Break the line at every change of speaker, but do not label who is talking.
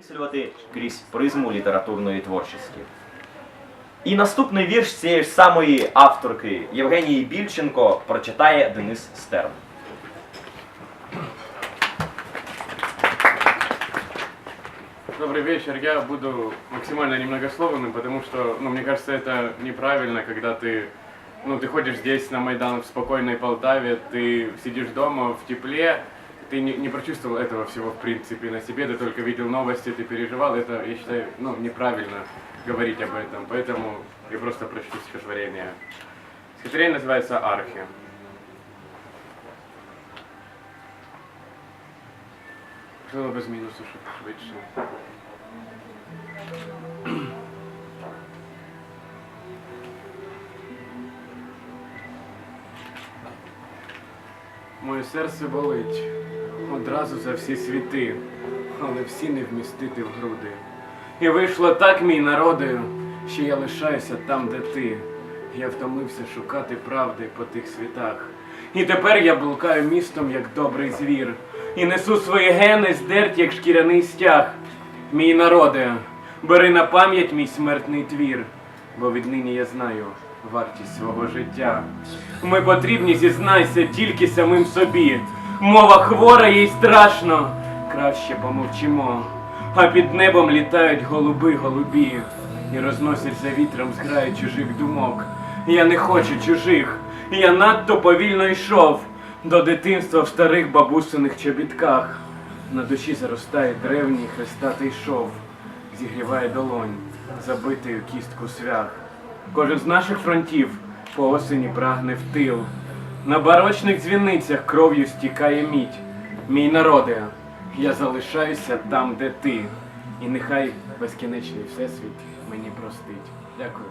Мислювати крізь призму літературної творчості. І наступний вірш цієї ж самої авторки Євгенії Більченко прочитає Денис Стерн.
Добрый вечер. Я буду максимально немногословным, потому что, ну, мне кажется, это неправильно, когда ты, ну, ты ходишь здесь на Майдан в спокойной Полтаве, ты сидишь дома в тепле, ты не, не прочувствовал этого всего в принципе на себе, ты только видел новости, ты переживал. Это, я считаю, ну, неправильно говорить об этом, поэтому я просто прочту стихотворение. Стихотворение называется «Архи». Можливо, без мінусу, щоб швидше. Моє серце болить одразу за всі світи, але всі не вмістити в груди. І вийшло так, мій народи, що я лишаюся там, де ти. Я втомився шукати правди по тих світах. І тепер я блукаю містом, як добрий звір, і несу свої гени здерть, як шкіряний стяг. Мій народе, бери на пам'ять мій смертний твір, бо віднині я знаю вартість свого життя. Ми потрібні, зізнайся, тільки самим собі. Мова хвора, їй страшно, краще помовчимо. А під небом літають голуби голубі і розносять за вітром зграю чужих думок. Я не хочу чужих, я надто повільно йшов до дитинства в старих бабусиних чобітках. На душі заростає древній хрестатий шов, зігріває долонь, забитий у кістку свях. Кожен з наших фронтів по осені прагне в тил. На барочних дзвіницях кров'ю стікає мідь. Мій народе, я залишаюся там, де ти. І нехай безкінечний всесвіт мені простить. Дякую.